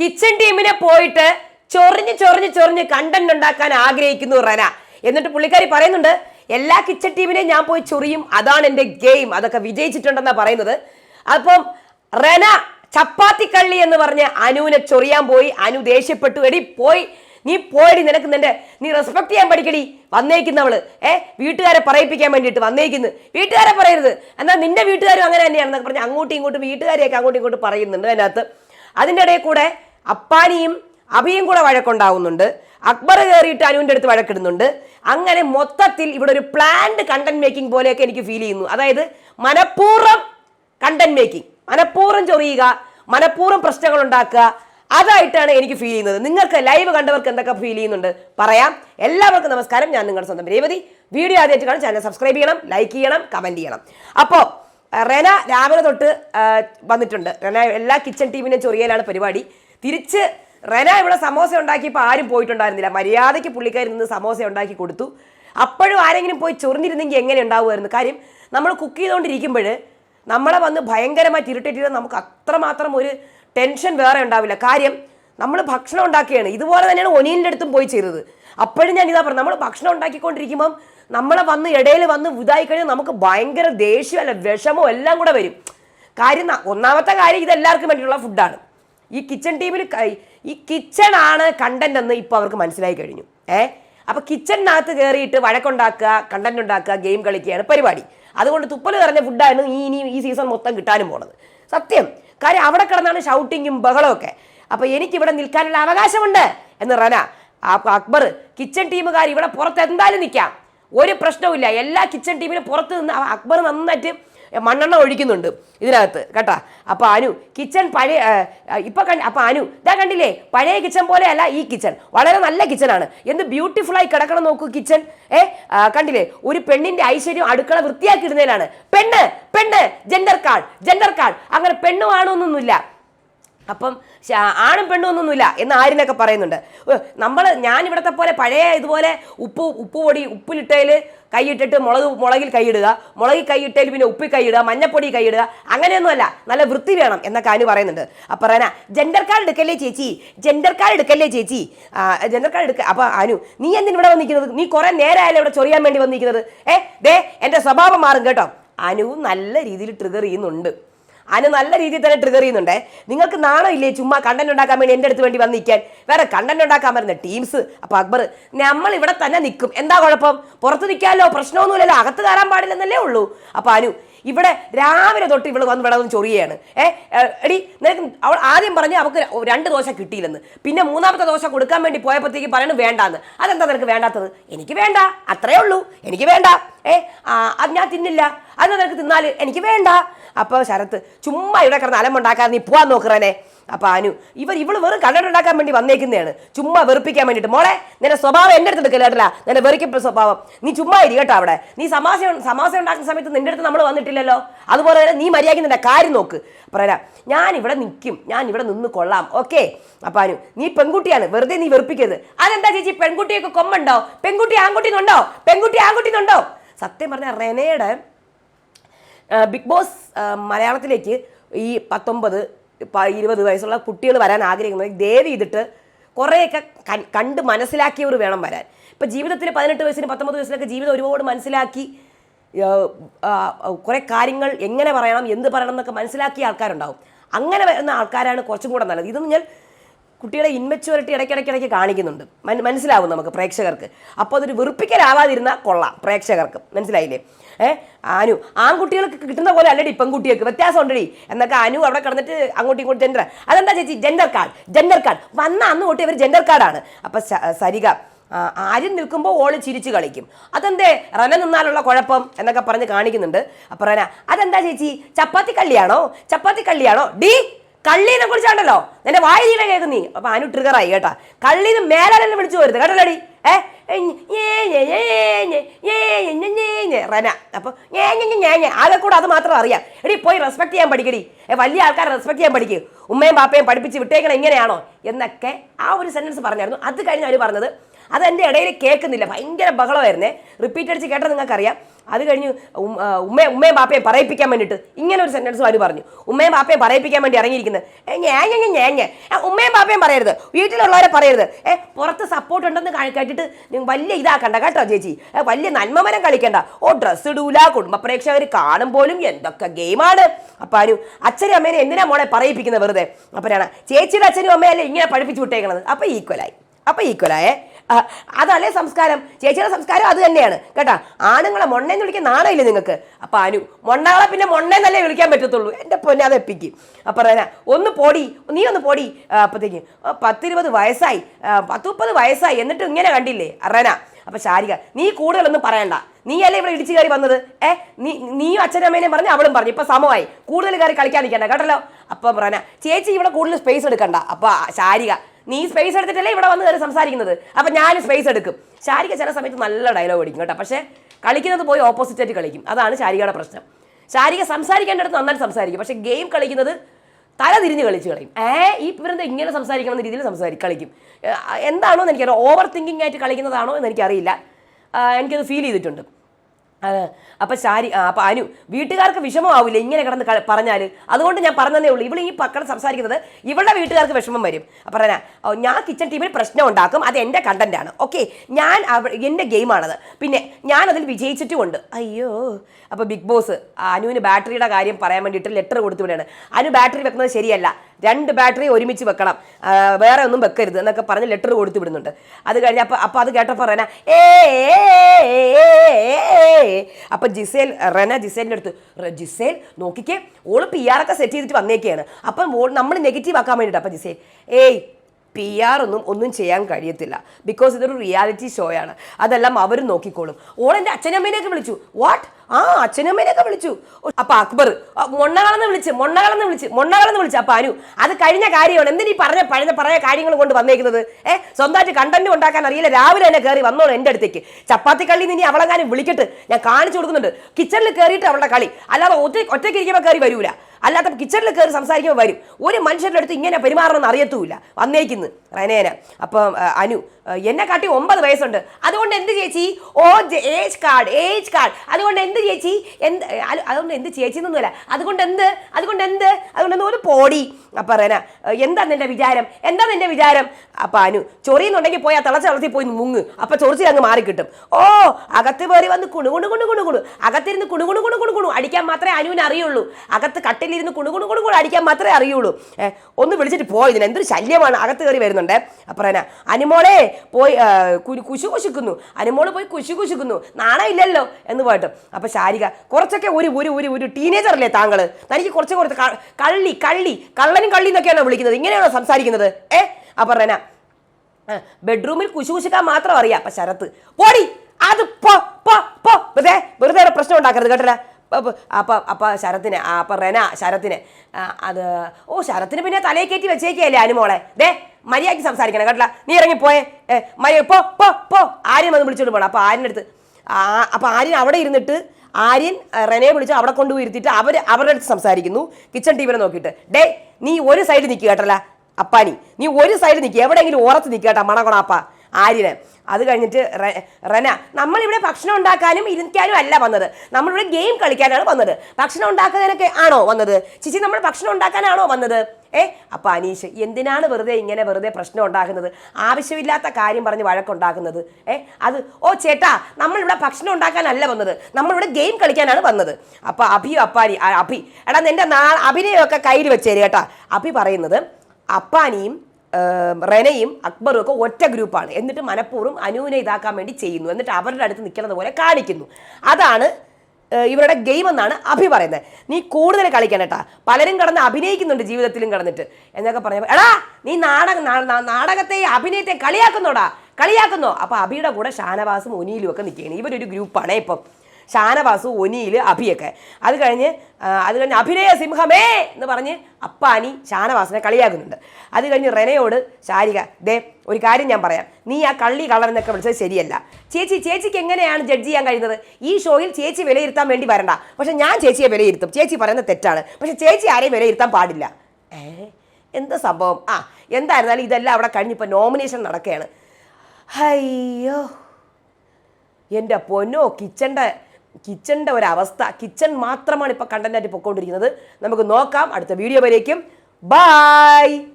Kitchen ടീമിനെ പോയിട്ട് ചൊറിഞ്ഞ് ചൊറിഞ്ഞ് ചൊറിഞ്ഞ് കണ്ടന്റ് ഉണ്ടാക്കാൻ ആഗ്രഹിക്കുന്നു റന. എന്നിട്ട് പുള്ളിക്കാരി പറയുന്നുണ്ട് എല്ലാ കിച്ചൺ ടീമിനെയും ഞാൻ പോയി ചൊറിയും അതാണ് എന്റെ ഗെയിം അതൊക്കെ വിജയിച്ചിട്ടുണ്ടെന്നാണ് പറയുന്നത്. അപ്പം റന ചപ്പാത്തി കള്ളി എന്ന് പറഞ്ഞ് അനുവിനെ ചൊറിയാൻ പോയി. അനു ദേഷ്യപ്പെട്ടു എടി പോയി. നീ പോയടി നിനക്ക് നിന്റെ നീ റെസ്പെക്ട് ചെയ്യാൻ പഠിക്കടി. വന്നേക്കുന്നവൾ ഏ വീട്ടുകാരെ പറയിപ്പിക്കാൻ വേണ്ടിയിട്ട് വന്നേക്കുന്നു. വീട്ടുകാരെ പറയരുത്. എന്നാൽ നിന്റെ വീട്ടുകാരും അങ്ങനെ തന്നെയാണെന്നൊക്കെ പറഞ്ഞ് അങ്ങോട്ടും ഇങ്ങോട്ടും വീട്ടുകാരെയൊക്കെ അങ്ങോട്ടും ഇങ്ങോട്ടും പറയുന്നുണ്ട് അതിനകത്ത്. അതിന്റെ ഇടയിൽ കൂടെ അപ്പാനിയും അഭിയും കൂടെ വഴക്കുണ്ടാവുന്നുണ്ട്. അക്ബർ കയറിയിട്ട് അനുവിന്റെ അടുത്ത് വഴക്കിടുന്നുണ്ട്. അങ്ങനെ മൊത്തത്തിൽ ഇവിടെ ഒരു പ്ലാൻഡ് കണ്ടന്റ് മേക്കിംഗ് പോലെയൊക്കെ എനിക്ക് ഫീൽ ചെയ്യുന്നു. അതായത് മനഃപൂർവം കണ്ടന്റ് മേക്കിംഗ് മനഃപൂർവം ചൊറിയുക മനഃപൂർവം പ്രശ്നങ്ങൾ ഉണ്ടാക്കുക അതായിട്ടാണ് എനിക്ക് ഫീൽ ചെയ്യുന്നത്. നിങ്ങൾക്ക് ലൈവ് കണ്ടവർക്ക് എന്തൊക്കെ ഫീൽ ചെയ്യുന്നുണ്ട് പറയാം. എല്ലാവർക്കും നമസ്കാരം. ഞാൻ നിങ്ങളുടെ സ്വന്തം രേവതി. വീഡിയോ ആദ്യമായിട്ട് കാണും ചാനൽ സബ്സ്ക്രൈബ് ചെയ്യണം ലൈക്ക് ചെയ്യണം കമന്റ് ചെയ്യണം. അപ്പോൾ റെന രാവിലെ തൊട്ട് വന്നിട്ടുണ്ട്. റെന എല്ലാ കിച്ചൺ ടീമിനെ ചൊറിയലാണ് പരിപാടി. തിരിച്ച് റെന ഇവിടെ സമോസ ഉണ്ടാക്കിയപ്പോൾ ആരും പോയിട്ടുണ്ടായിരുന്നില്ല. മര്യാദയ്ക്ക് പുള്ളിക്കാരി നിന്ന് സമോസ ഉണ്ടാക്കി കൊടുത്തു. അപ്പോഴും ആരെങ്കിലും പോയി ചൊറിഞ്ഞിരുന്നെങ്കിൽ എങ്ങനെ ഉണ്ടാവുമായിരുന്നു? കാര്യം നമ്മൾ കുക്ക് ചെയ്തുകൊണ്ടിരിക്കുമ്പോൾ നമ്മളെ വന്ന് ഭയങ്കരമായിട്ട് ഇറിറ്റേറ്റ് നമുക്ക് അത്രമാത്രം ഒരു ടെൻഷൻ വേറെ ഉണ്ടാവില്ല. കാര്യം നമ്മൾ ഭക്ഷണം ഉണ്ടാക്കുകയാണ് ഇതുപോലെ തന്നെയാണ് ഒനീലിന്റെ അടുത്തും പോയി ചെയ്തത്. അപ്പോഴും ഞാൻ ഇതാ പറഞ്ഞു നമ്മൾ ഭക്ഷണം ഉണ്ടാക്കിക്കൊണ്ടിരിക്കുമ്പം നമ്മളെ വന്ന് ഇടയിൽ വന്ന് ഇതായി കഴിഞ്ഞാൽ നമുക്ക് ഭയങ്കര ദേഷ്യമല്ല വിഷമോ എല്ലാം കൂടെ വരും. കാര്യം ഒന്നാമത്തെ കാര്യം ഇതെല്ലാവർക്കും വേണ്ടിയിട്ടുള്ള ഫുഡാണ് ഈ കിച്ചൺ ടീമിൽ ഈ കിച്ചൺ ആണ് കണ്ടന്റ് എന്ന് ഇപ്പോൾ അവർക്ക് മനസ്സിലായി കഴിഞ്ഞു. ഏ? അപ്പോൾ കിച്ചണിനകത്ത് കയറിയിട്ട് വഴക്കുണ്ടാക്കുക കണ്ടന്റ് ഉണ്ടാക്കുക ഗെയിം കളിക്കുകയാണ് പരിപാടി. അതുകൊണ്ട് തുപ്പൽ നിറഞ്ഞ ഫുഡായിരുന്നു ഈ ഇനി ഈ സീസൺ മൊത്തം കിട്ടാനും പോണത്. സത്യം. കാര്യം അവിടെ കിടന്നാണ് ഷൗട്ടിങ്ങും ബഹളവും ഒക്കെ. അപ്പോൾ എനിക്കിവിടെ നിൽക്കാനുള്ള അവകാശമുണ്ട് എന്ന് റന അക്ബർ കിച്ചൺ ടീമുകാർ ഇവിടെ പുറത്ത് എന്തായാലും നിൽക്കാം. ഒരു പ്രശ്നവുമില്ല. എല്ലാ കിച്ചൺ ടീമിനും പുറത്ത് നിന്ന് അക്ബർ നന്നായിട്ട് മണ്ണെണ്ണ ഒഴിക്കുന്നുണ്ട് ഇതിനകത്ത് കേട്ടാ? അപ്പൊ അനു കിച്ചൺ പഴയ ഇപ്പൊ കണ്ട അപ്പൊ അനു ഇതാ കണ്ടില്ലേ? പഴയ കിച്ചൺ പോലെയല്ല ഈ കിച്ചൺ. വളരെ നല്ല കിച്ചണാണ്. എന്ത് ബ്യൂട്ടിഫുൾ ആയി കിടക്കണം നോക്കൂ കിച്ചൺ. ഏ കണ്ടില്ലേ? ഒരു പെണ്ണിന്റെ ഐശ്വര്യം അടുക്കള വൃത്തിയാക്കി ഇടുന്നതിലാണ് പെണ്ണ് പെണ്ണ് ജെൻഡർ കാർഡ് ജെൻഡർ കാർഡ് അങ്ങനെ പെണ്ണും ആണോന്നൊന്നുമില്ല അപ്പം ആണും പെണ്ണും ഒന്നൊന്നുമില്ല എന്ന് ആരിനൊക്കെ പറയുന്നുണ്ട്. നമ്മൾ ഞാൻ ഇവിടത്തെ പോലെ പഴയ ഇതുപോലെ ഉപ്പ് ഉപ്പ് പൊടി ഉപ്പിലിട്ടതിൽ കൈയിട്ടിട്ട് മുളക് മുളകിൽ കൈയിടുക മുളകിൽ കൈയിട്ടതിൽ പിന്നെ ഉപ്പിൽ കൈയിടുക മഞ്ഞപ്പൊടി കൈയിടുക അങ്ങനെയൊന്നുമല്ല. നല്ല വൃത്തി വേണം എന്നൊക്കെ അനു പറയുന്നുണ്ട്. അപ്പം പറയാ ജെൻഡർ കാർഡ് എടുക്കല്ലേ ചേച്ചി? ജെൻഡർ കാർഡ് എടുക്കല്ലേ ചേച്ചി? ജെൻഡർ കാർഡ് എടുക്ക അപ്പം അനു നീ എന്തിന് ഇവിടെ വന്നിരിക്കുന്നത്? നീ കുറേ നേരമായാലും ഇവിടെ ചൊറിയാൻ വേണ്ടി വന്നിരിക്കുന്നത്? ഏ ദേ എന്റെ സ്വഭാവം മാറും കേട്ടോ. അനു നല്ല രീതിയിൽ ട്രിഗർ ചെയ്യുന്നുണ്ട്. അനു നല്ല രീതിയിൽ തന്നെ ട്രിഗർ ചെയ്യുന്നുണ്ടേ. നിങ്ങൾക്ക് നാണം ഇല്ലേ? ചുമ്മാ കണ്ടന്റ് ഉണ്ടാക്കാൻ വേണ്ടി എന്റെ അടുത്ത് വേണ്ടി വന്ന് നിൽക്കാൻ. വേറെ കണ്ടന്റ് ഉണ്ടാക്കാൻ വരുന്ന ടീംസ് അപ്പൊ അക്ബർ നമ്മൾ ഇവിടെ തന്നെ നിൽക്കും. എന്താ കുഴപ്പം? പുറത്ത് നിൽക്കാമല്ലോ? പ്രശ്നമൊന്നുമില്ലല്ലോ? അകത്ത് കയറാൻ പാടില്ലെന്നല്ലേ ഉള്ളൂ? അപ്പൊ അനു ഇവിടെ രാവിലെ തൊട്ട് ഇവിടെ വന്ന് ഇവിടെ വന്ന് ചൊറിയാണ് എടി നിനക്ക് അവൾ ആദ്യം പറഞ്ഞു അവൾക്ക് രണ്ട് ദോശ കിട്ടിയില്ലെന്ന്. പിന്നെ മൂന്നാമത്തെ ദോശ കൊടുക്കാൻ വേണ്ടി പോയപ്പോഴത്തേക്ക് പറയണു വേണ്ടാന്ന്. അതെന്താ നിനക്ക് വേണ്ടാത്തത്? എനിക്ക് വേണ്ട. അത്രേ ഉള്ളൂ. എനിക്ക് വേണ്ട. ഏ അത് ഞാൻ തിന്നില്ല. അത് നിനക്ക് തിന്നാൽ എനിക്ക് വേണ്ട. അപ്പോൾ ശരത്ത് ചുമ്മാ ഇവിടെ കിടന്ന് അലമുണ്ടാക്കാതെ നീ പോവാൻ നോക്കറനെ. അപ്പൊ അനു ഇവർ ഇവൾ വെറും കണ്ണടുണ്ടാക്കാൻ വേണ്ടി വന്നേക്കുന്നതാണ്. ചുമ്മാ വെറുപ്പിക്കാൻ വേണ്ടിയിട്ട്. മോളെ നിന്റെ സ്വഭാവം എന്റെ അടുത്ത് എടുക്കില്ല നിന്റെ വെറുക്കപ്പെട്ട സ്വഭാവം. നീ ചുമ്മാ ഇരി കേട്ടോ അവിടെ. നീ സമാസ സമാസം ഉണ്ടാക്കുന്ന സമയത്ത് നിന്റെ അടുത്ത് നമ്മൾ വന്നിട്ടില്ലല്ലോ? അതുപോലെ തന്നെ നീ മര്യാദയ്ക്ക് നിന്റെ കാര്യം നോക്ക്. പറയാ ഞാൻ ഇവിടെ നിൽക്കും ഞാൻ ഇവിടെ നിന്ന് കൊള്ളാം. ഓക്കെ? അപ്പൊ അനു നീ പെൺകുട്ടിയാണ്. വെറുതെ നീ വെറുപ്പിക്കരുത്. അതെന്താ ചേച്ചി? പെൺകുട്ടിയൊക്കെ കൊമ്പുണ്ടോ? പെൺകുട്ടി ആൺകുട്ടിന്നുണ്ടോ? പെൺകുട്ടി ആൺകുട്ടിന്നുണ്ടോ? സത്യം പറഞ്ഞാൽ റെനയുടെ ബിഗ് ബോസ് മലയാളത്തിലേക്ക് ഈ പത്തൊമ്പത് ഇരുപത് വയസ്സുള്ള കുട്ടികൾ വരാൻ ആഗ്രഹിക്കുന്നത് ദയവ് ചെയ്തിട്ട് കുറേയൊക്കെ കണ്ട് മനസ്സിലാക്കിയവർ വേണം വരാൻ. ഇപ്പം ജീവിതത്തിൽ പതിനെട്ട് വയസ്സിന് പത്തൊമ്പത് വയസ്സിലൊക്കെ ജീവിതം ഒരുപാട് മനസ്സിലാക്കി കുറേ കാര്യങ്ങൾ എങ്ങനെ പറയണം എന്ത് പറയണം എന്നൊക്കെ മനസ്സിലാക്കിയ ആൾക്കാരുണ്ടാവും. അങ്ങനെ വരുന്ന ആൾക്കാരാണ് കുറച്ചും കൂടെ നല്ലത്. ഇതൊന്നും ഞാൻ കുട്ടികളെ ഇൻമെച്യൂരിറ്റി ഇടയ്ക്കിടയ്ക്കിടയ്ക്ക് കാണിക്കുന്നുണ്ട്. മനസ്സിലാവും നമുക്ക് പ്രേക്ഷകർക്ക്. അപ്പോൾ അതൊരു വെറുപ്പിക്കലാവാതിരുന്ന കൊള്ളാം പ്രേക്ഷകർക്ക്. മനസ്സിലായില്ലേ? ഏ? അനു ആൺകുട്ടികൾക്ക് കിട്ടുന്ന പോലെ അല്ലടി പെൺകുട്ടികൾക്ക്. വ്യത്യാസം ഉണ്ടടി. എന്നൊക്കെ അനു അവിടെ കിടന്നിട്ട് അങ്ങോട്ടും ഇങ്ങോട്ടും ജെൻഡർ അതെന്താ ചേച്ചി? ജെൻഡർ കാർഡ് ജെൻഡർ കാർഡ് വന്ന അന്ന് തൊട്ട് ഇവർ ജെൻഡർ കാർഡാണ് അപ്പം സരിക ആരും ആര്യൻ നിൽക്കുമ്പോൾ ഓൾ ചിരിച്ച് കളിക്കും. അതെന്തേ? റന നിന്നാലുള്ള കുഴപ്പം എന്നൊക്കെ പറഞ്ഞ് കാണിക്കുന്നുണ്ട്. അപ്പം റന അതെന്താ ചേച്ചി? ചപ്പാത്തി കള്ളിയാണോ ചപ്പാത്തി കള്ളിയാണോ ഡി കള്ളീനെ കുറിച്ചാണല്ലോ നിന്റെ വായിലീനെ കേൾക്കും നീ അപ്പൊ അനു ട്രിഗർ ആയി കേട്ടാ കള്ളീന്ന് മേലാലെന്നെ വിളിച്ചു പോരുത് കേട്ടല്ലോടി ഏ കൂടെ അത് മാത്രം അറിയാം എടി പോയി റെസ്പെക്ട് ചെയ്യാൻ പഠിക്കടി വലിയ ആൾക്കാരെ റെസ്പെക്ട് ചെയ്യാൻ പഠിക്കും ഉമ്മയും പാപ്പയും പഠിപ്പിച്ച് വിട്ടേക്കണം എങ്ങനെയാണോ എന്നൊക്കെ ആ ഒരു സെന്റൻസ് പറഞ്ഞായിരുന്നു അത് കഴിഞ്ഞ് അവർ പറഞ്ഞത് അത് എന്റെ ഇടയിൽ കേൾക്കുന്നില്ല ഭയങ്കര ബഹളമായിരുന്നേ റിപ്പീറ്റ് അടിച്ച് കേട്ടത് നിങ്ങൾക്കറിയാം അത് കഴിഞ്ഞ് ഉമ്മയെ ഉമ്മയും ബാപ്പയെ പറയിപ്പിക്കാൻ വേണ്ടിയിട്ട് ഇങ്ങനെ ഒരു സെന്റൻസ് അവർ പറഞ്ഞു? ഉമ്മയും ബാപ്പയും പറയിപ്പിക്കാൻ വേണ്ടി ഇറങ്ങിയിരിക്കുന്നത്. ഏ, ഞേ ഞേ ഞേ ഞേ ആ, ഉമ്മയും ബാപ്പയും പറയരുത്. വീട്ടിലുള്ളവരെ പറയരുത്. ഏ പുറത്ത് സപ്പോർട്ട് ഉണ്ടെന്ന് കേട്ടിട്ട് വലിയ ഇതാക്കണ്ട കേട്ടോ ചേച്ചി. വലിയ നന്മമരം കളിക്കണ്ട. ഓ ഡ്രസ്സ് ഇടൂല കുടുംബ പ്രേക്ഷകർ കാണും പോലും എന്തൊക്കെ ഗെയിമാണ് അപ്പം ആരും അച്ഛനും അമ്മേനെ എന്തിനാ മോളെ പറയിപ്പിക്കുന്നത് വെറുതെ? അപ്പനാണ് ചേച്ചിയുടെ അച്ഛനും അമ്മയല്ലേ ഇങ്ങനെ പഠിപ്പിച്ചു വിട്ടേക്കണത്? അപ്പം ഈക്വലായി അപ്പം ഈക്വലായേ അതല്ലേ സംസ്കാരം? ചേച്ചിയുടെ സംസ്കാരം അത് തന്നെയാണ്. കേട്ടാ? ആണുങ്ങളെ മൊണ്ണേന്ന് വിളിക്കാൻ നാണയില്ലേ നിങ്ങൾക്ക്? അപ്പൊ അനു മൊണ്ണാളെ പിന്നെ മൊണ്ണേന്നല്ലേ വിളിക്കാൻ പറ്റത്തുള്ളൂ. എന്റെ പൊന്നെ അത് എപ്പിക്കും. അപ്പൊ പറയാ ഒന്ന് പോടി നീ ഒന്ന് പോടി. അപ്പത്തേക്ക് പത്തിരുപത് വയസ്സായി. പത്ത് മുപ്പത് വയസ്സായി. എന്നിട്ട് ഇങ്ങനെ കണ്ടില്ലേ? അറേന അപ്പൊ ശാരിക നീ കൂടുതലൊന്നും പറയണ്ട. നീ അല്ലേ ഇവിടെ ഇടിച്ചു കയറി വന്നത്? ഏ നീ നീയും അച്ഛനമ്മേനെയും പറഞ്ഞു അവളും പറഞ്ഞു. ഇപ്പൊ സമമായി കൂടുതൽ കയറി കളിക്കാൻ നിൽക്കണ്ട കേട്ടല്ലോ? അപ്പൊ പറയണ ചേച്ചി ഇവിടെ കൂടുതൽ സ്പേസ് എടുക്കണ്ട. അപ്പൊ ശാരിക നീ സ്പേസ് എടുത്തിട്ടല്ലേ ഇവിടെ വന്ന് കയറി സംസാരിക്കുന്നത്? അപ്പൊ ഞാൻ സ്പേസ് എടുക്കും. ശാരിക ചില സമയത്ത് നല്ല ഡയലോഗ് അടിക്കും കേട്ടോ. പക്ഷേ കളിക്കുന്നത് പോയി ഓപ്പോസിറ്റ് ആയിട്ട് കളിക്കും. അതാണ് ശാരികയുടെ പ്രശ്നം. ശാരിക സംസാരിക്കേണ്ടടുത്ത് നന്നായിട്ട് സംസാരിക്കും. പക്ഷേ ഗെയിം കളിക്കുന്നത് തല തിരിഞ്ഞ് കളിച്ച് കളയും. ഏ ഈ ഇവരെന്താ ഇങ്ങനെ സംസാരിക്കണം എന്ന രീതിയിൽ സംസാരിക്കും കളിക്കും. എന്താണോ എന്ന് എനിക്കറിയാം. ഓവർ തിങ്കിങ് ആയിട്ട് കളിക്കുന്നതാണോ എന്ന് എനിക്കറിയില്ല. എനിക്കത് ഫീൽ ചെയ്തിട്ടുണ്ട്. അപ്പം ശാരി അപ്പം അനു വീട്ടുകാർക്ക് വിഷമമാവില്ല ഇങ്ങനെ കിടന്ന് പറഞ്ഞാൽ അതുകൊണ്ട് ഞാൻ പറഞ്ഞതേ ഉള്ളൂ. ഇവിടെ ഈ പക്കം സംസാരിക്കുന്നത് ഇവളുടെ വീട്ടുകാർക്ക് വിഷമം വരും. അപ്പം ഞാൻ കിച്ചൺ ടീമിൽ പ്രശ്നം ഉണ്ടാക്കും. അത് എന്റെ കണ്ടന്റാണ് ഓക്കെ ഞാൻ എന്റെ ഗെയിമാണത് പിന്നെ ഞാൻ അതിൽ വിജയിച്ചിട്ടുമുണ്ട്. അയ്യോ. അപ്പോൾ ബിഗ് ബോസ് അനുവിന് ബാറ്ററിയുടെ കാര്യം പറയാൻ വേണ്ടിയിട്ട് ലെറ്റർ കൊടുത്തു വിടുകയാണ്. അനു ബാറ്ററി വെക്കുന്നത് ശരിയല്ല. രണ്ട് ബാറ്ററി ഒരുമിച്ച് വെക്കണം. വേറെ ഒന്നും വെക്കരുത് എന്നൊക്കെ പറഞ്ഞ് ലെറ്റർ കൊടുത്തു വിടുന്നുണ്ട്. അത് കഴിഞ്ഞ് അപ്പോൾ അപ്പോൾ അത് കേട്ടപ്പോൾ റെന ഏ അപ്പം ജിസേൽ റെന ജിസേലിന്റെ അടുത്ത് "റെ- ജിസേൽ നോക്കിക്കേ ഓൾ പി ആർ ഒക്കെ സെറ്റ് ചെയ്തിട്ട് വന്നേക്കാണ് അപ്പം നമ്മൾ നെഗറ്റീവ് ആക്കാൻ വേണ്ടിയിട്ട് അപ്പം ജിസേൽ. ഏയ് പി ആർ ഒന്നും ഒന്നും ചെയ്യാൻ കഴിയത്തില്ല. ബിക്കോസ് ഇതൊരു റിയാലിറ്റി ഷോ ആണ്. അതെല്ലാം അവർ നോക്കിക്കോളും. ഓൾ എന്റെ അച്ഛനമ്മേനെയൊക്കെ വിളിച്ചു. വാട്ട് ആ അച്ഛനമ്മേനെയൊക്കെ വിളിച്ചു. അപ്പൊ അക്ബർ മൊണ്ണകളെന്ന് വിളിച്ച് മൊണ്ണകളെന്ന് വിളിച്ച് മൊണ്ണകളെന്ന് വിളിച്ച്. അപ്പൊ അനു അത് കഴിഞ്ഞ കാര്യമാണ്. എന്തിനീ പറഞ്ഞ പഴയ പഴയ കാര്യങ്ങൾ കൊണ്ട് വന്നേക്കുന്നത്? ഏ സ്വന്തമായിട്ട് കണ്ടന്റ് ഉണ്ടാക്കാൻ അറിയില്ല. രാവിലെ തന്നെ കയറി വന്നോളൂ എന്റെ അടുത്തേക്ക്. ചപ്പാത്തി കളി ഇനി അവളെങ്ങാനും വിളിക്കട്ട്. ഞാൻ കാണിച്ചു കൊടുക്കുന്നുണ്ട്. കിച്ചണിൽ കയറിയിട്ട് അവളുടെ കളി. അല്ലാതെ ഒറ്റ ഒറ്റയ്ക്ക് ഇരിക്കുമ്പോൾ കയറി വരൂല. അല്ലാത്ത കിച്ചണിൽ കയറി സംസാരിക്കുമ്പോൾ വരും. ഒരു മനുഷ്യരുടെ അടുത്ത് ഇങ്ങനെ പെരുമാറണമെന്ന് അറിയത്തുമില്ല വന്നേക്കുന്നു. റനേന. അപ്പം അനു എന്നെ കാട്ടി ഒമ്പത് വയസ്സുണ്ട്. അതുകൊണ്ട് എന്ത് ചേച്ചി? ഓ ഏജ് കാർഡ് ഏജ് കാർഡ് അതുകൊണ്ട് എന്ത് ചേച്ചി? എന്ത് അതുകൊണ്ട് എന്ത് ചേച്ചി എന്നൊന്നുമല്ല അതുകൊണ്ട് എന്ത്? അതുകൊണ്ട് എന്ത്? അതുകൊണ്ട് എന്ത്? ഒരു പോടി. അപ്പം റന എന്താ നിന്റെ വിചാരം? എന്താ നിന്റെ വിചാരം? അപ്പം അനു ചൊറിയുന്നുണ്ടെങ്കിൽ പോയി ആ തിളച്ച വളർത്തി പോയി മുങ്ങ്. അപ്പം ചൊറിച്ചിൽ അങ്ങ് മാറിക്കിട്ടും. ഓ അകത്ത് കയറി വന്ന് കുണുകുണു കുണു കുണു കുണു അകത്തിരുന്ന് കുണുകുണു കുണു കുണു കുണു അടിക്കാൻ മാത്രമേ അനുവിന് അറിയുള്ളൂ. അകത്ത് കട്ടിലിരുന്ന് കുണു കുണു കുണു കൂടെ അടിക്കാൻ മാത്രമേ അറിയുള്ളൂ. ഒന്ന് വിളിച്ചിട്ട് പോയി ഇതിന്. എന്തൊരു ശല്യമാണ്. അകത്ത് കയറി വരുന്നുണ്ട്. അപ്പറേന റന അനുമോളെ പോയി കുശു കുശുക്കുന്നു. അനുമോൾ പോയി കുശു കുശുക്കുന്നു. നാണമില്ലല്ലോ എന്ന് പോയിട്ട്. അപ്പൊ ശാരിക കുറച്ചൊക്കെ ഒരു ഒരു ഒരു ഒരു ടീനേജർ അല്ലേ താങ്കൾ തനിക്ക് കുറച്ച് കുറച്ച് കള്ളി കള്ളി കള്ളനും കള്ളി എന്നൊക്കെയാണോ വിളിക്കുന്നത്? ഇങ്ങനെയാണോ സംസാരിക്കുന്നത്? ഏ അപ്പൊ റന ബെഡ്റൂമിൽ കുശുകുശുക്കാൻ മാത്രം അറിയാം. അപ്പൊ ശരത്ത് പോടി അത് പോ പോ പോ. വെറുതെ വെറുതെ പ്രശ്നം ഉണ്ടാക്കരുത് കേട്ടല്ല. അപ്പൊ അപ്പൊ ശരത്തിന് അപ്പൊ റെന ശരത്തിന്. അത് ഓ ശരത്തിന് പിന്നെ തലയെ കയറ്റി വെച്ചേക്കല്ലേ അനുമോളെ ദേ മര്യാദയ്ക്ക് സംസാരിക്കണം കേട്ടില്ല? നീ ഇറങ്ങി ഏ, മര്യ പോ പോ പോ. ആര്യം വന്ന് വിളിച്ചോണ്ട് പോകണം അപ്പൊ ആര്യന്റെ അടുത്ത്. ആ അപ്പൊ ആര്യൻ അവിടെ ഇരുന്നിട്ട് ആര്യൻ റെനയെ വിളിച്ച് അവിടെ കൊണ്ടുപോയി ഇരുത്തിയിട്ട് അവർ അവരുടെ അടുത്ത് സംസാരിക്കുന്നു. കിച്ചൺ ടീവിനെ നോക്കിയിട്ട്. ഡേ നീ ഒരു സൈഡിൽ നിൽക്കുക കേട്ടല്ല അപ്പാനി. നീ ഒരു സൈഡിൽ നിൽക്കുക എവിടെയെങ്കിലും ഓറത്ത് നിൽക്കുക കേട്ടോ മണകൊണാപ്പ. ആര്യന് അത് കഴിഞ്ഞിട്ട് റന. നമ്മളിവിടെ ഭക്ഷണം ഉണ്ടാക്കാനും ഇരിക്കാനും അല്ല വന്നത്. നമ്മളിവിടെ ഗെയിം കളിക്കാനാണ് വന്നത്. ഭക്ഷണം ഉണ്ടാക്കാനൊക്കെ ആണോ വന്നത്? ചേച്ചി നമ്മൾ ഭക്ഷണം ഉണ്ടാക്കാനാണോ വന്നത്? ഏ? അപ്പോൾ അനീഷ് എന്തിനാണ് വെറുതെ ഇങ്ങനെ വെറുതെ പ്രശ്നം ഉണ്ടാക്കുന്നത്? ആവശ്യമില്ലാത്ത കാര്യം പറഞ്ഞ് വഴക്കുണ്ടാക്കുന്നത്. ഏ? അത് ഓ ചേട്ടാ നമ്മളിവിടെ ഭക്ഷണം ഉണ്ടാക്കാനല്ല വന്നത്. നമ്മളിവിടെ ഗെയിം കളിക്കാനാണ് വന്നത്. അപ്പോൾ അഭി അപ്പാനി അഭി. എടാ നിന്റെ നാ അഭിനയമൊക്കെ കയ്യിൽ വെച്ചേര് കേട്ടാ. അഭി പറയുന്നത് അപ്പാനിയും റെനയും അക്ബറും ഒക്കെ ഒറ്റ ഗ്രൂപ്പാണ്. എന്നിട്ട് മനഃപൂർവം അനുവിനെ ഇതാക്കാൻ വേണ്ടി ചെയ്യുന്നു. എന്നിട്ട് അവരുടെ അടുത്ത് നിൽക്കുന്നത് പോലെ കാണിക്കുന്നു. അതാണ് ഇവരുടെ ഗെയിം എന്നാണ് അഭി പറയുന്നത്. നീ കൂടുതൽ കളിക്കണം പലരും കടന്ന് അഭിനയിക്കുന്നുണ്ട് ജീവിതത്തിലും കടന്നിട്ട്. എന്നൊക്കെ പറഞ്ഞപ്പോൾ എടാ നീ നാടക നാടകത്തെ അഭിനയത്തെ കളിയാക്കുന്നോടാ. കളിയാക്കുന്നോ? അപ്പൊ അഭിയുടെ കൂടെ ഷാനവാസും ഒനിയിലും ഒക്കെ നിൽക്കുകയാണ്. ഇവരൊരു ഗ്രൂപ്പാണേ ഇപ്പം. ഷാനവാസു ഒനിയിൽ അഭിയൊക്കെ. അത് കഴിഞ്ഞ് അത് കഴിഞ്ഞ് അഭിനയ സിംഹമേ എന്ന് പറഞ്ഞ് അപ്പാനി ഷാനവാസിനെ കളിയാക്കുന്നുണ്ട്. അത് കഴിഞ്ഞ് റെനയോട് ശാരിക ദേ ഒരു കാര്യം ഞാൻ പറയാം. നീ ആ കള്ളി കളറെന്നൊക്കെ വിളിച്ചത് ശരിയല്ല. ചേച്ചി ചേച്ചിക്ക് എങ്ങനെയാണ് ജഡ്ജ് ചെയ്യാൻ കഴിയുന്നത്? ഈ ഷോയിൽ ചേച്ചി വിലയിരുത്താൻ വേണ്ടി വരണ്ട. പക്ഷെ ഞാൻ ചേച്ചിയെ വിലയിരുത്തും. ചേച്ചി പറയുന്നത് തെറ്റാണ്. പക്ഷെ ചേച്ചി ആരെയും വിലയിരുത്താൻ പാടില്ല. എന്താ സംഭവം? ആ എന്തായിരുന്നാലും ഇതെല്ലാം അവിടെ കഴിഞ്ഞിപ്പോൾ നോമിനേഷൻ നടക്കുകയാണ്. അയ്യോ എന്റെ പൊന്നോ കിച്ചന്റെ കിച്ചന്റെ ഒരവസ്ഥ. കിച്ചൺ മാത്രമാണ് ഇപ്പോൾ കണ്ടന്റായിട്ട് പൊക്കോണ്ടിരിക്കുന്നത്. നമുക്ക് നോക്കാം. അടുത്ത വീഡിയോ വരേക്കും. ബായ്